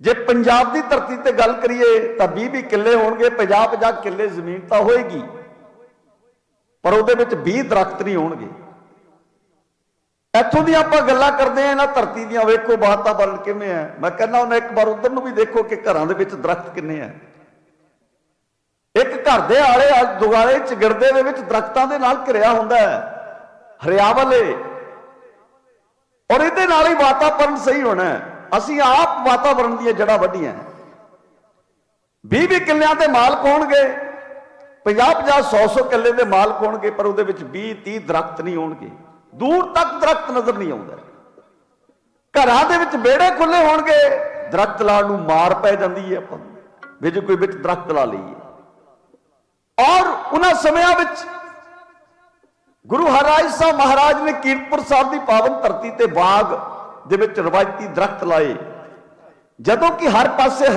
ਜੇ ਪੰਜਾਬ ਦੀ ਧਰਤੀ ਤੇ ਗੱਲ ਕਰੀਏ ਤਾਂ 20 20 ਕਿੱਲੇ ਹੋਣਗੇ 50 50 ਕਿੱਲੇ ਜ਼ਮੀਨ ਤਾਂ ਹੋਏਗੀ। ਪਰ ਉਹਦੇ ਵਿੱਚ 20 ਦਰਖਤ ਨਹੀਂ ਹੋਣਗੇ। ਇੱਥੋਂ ਦੀ ਆਪਾਂ ਗੱਲਾਂ ਕਰਦੇ ਆ ਇਹਨਾਂ ਧਰਤੀ ਦੀਆਂ ਵੇਖੋ ਵਾਤਾਵਰਣ ਕਿਵੇਂ ਹੈ। ਮੈਂ ਕਹਿੰਦਾ ਉਹਨਾਂ ਇੱਕ ਵਾਰ ਉਧਰ ਨੂੰ ਵੀ ਦੇਖੋ ਕਿ ਘਰਾਂ ਦੇ ਵਿੱਚ ਦਰਖਤ ਕਿੰਨੇ ਆ ਇੱਕ ਘਰ ਦੇ ਆਲੇ ਦੁਗਾਲੇ ਗਿਰਦੇ ਦੇ ਵਿੱਚ ਦਰਖਤਾਂ ਦੇ ਨਾਲ ਘਿਰਿਆ ਹੁੰਦਾ ਹੈ। ਹਰਿਆਵਲ ਏ। ਔਰ ਇਹਦੇ ਨਾਲ ਹੀ ਵਾਤਾਵਰਣ ਸਹੀ ਹੋਣਾ ਹੈ। ਅਸੀਂ ਆਪ ਵਾਤਾਵਰਣ ਦੀਆਂ ਜੜ੍ਹਾਂ ਵੱਢੀਆਂ 20 20 ਕਿੱਲਿਆਂ ਦੇ ਮਾਲਕ ਹੋਣਗੇ। 50 50 100 100 ਕਿੱਲੇ ਦੇ ਮਾਲਕ ਹੋਣਗੇ, ਪਰ ਉਹਦੇ ਵਿੱਚ 20 30 ਦਰਖਤ ਨਹੀਂ ਹੋਣਗੇ। ਦੂਰ ਤੱਕ ਦਰਖਤ ਨਜ਼ਰ ਨਹੀਂ ਆਉਂਦਾ। ਘਰਾਂ ਦੇ ਵਿੱਚ ਵਿਹੜੇ ਖੁੱਲੇ ਹੋਣਗੇ। ਦਰਖਤ ਲਾਉਣ ਨੂੰ ਮਾਰ ਪੈ ਜਾਂਦੀ ਹੈ ਆਪਾਂ ਨੂੰ। ਵੀ ਜੇ ਕੋਈ ਵਿੱਚ ਦਰਖਤ ਲਾ ਲਈਏ। ਔਰ ਉਹਨਾਂ ਸਮਿਆਂ ਵਿੱਚ ਗੁਰੂ ਹਰਿਰਾਜ ਸਾਹਿਬ ਮਹਾਰਾਜ ਨੇ ਕੀਰਤਪੁਰ ਸਾਹਿਬ ਦੀ ਪਾਵਨ ਧਰਤੀ ਤੇ ਬਾਗ ਦੇ ਵਿੱਚ ਰਵਾਇਤੀ ਦਰਖਤ ਲਾਏ। ਜਦੋਂ ਕਿ ਹਰ ਪਾਸੇ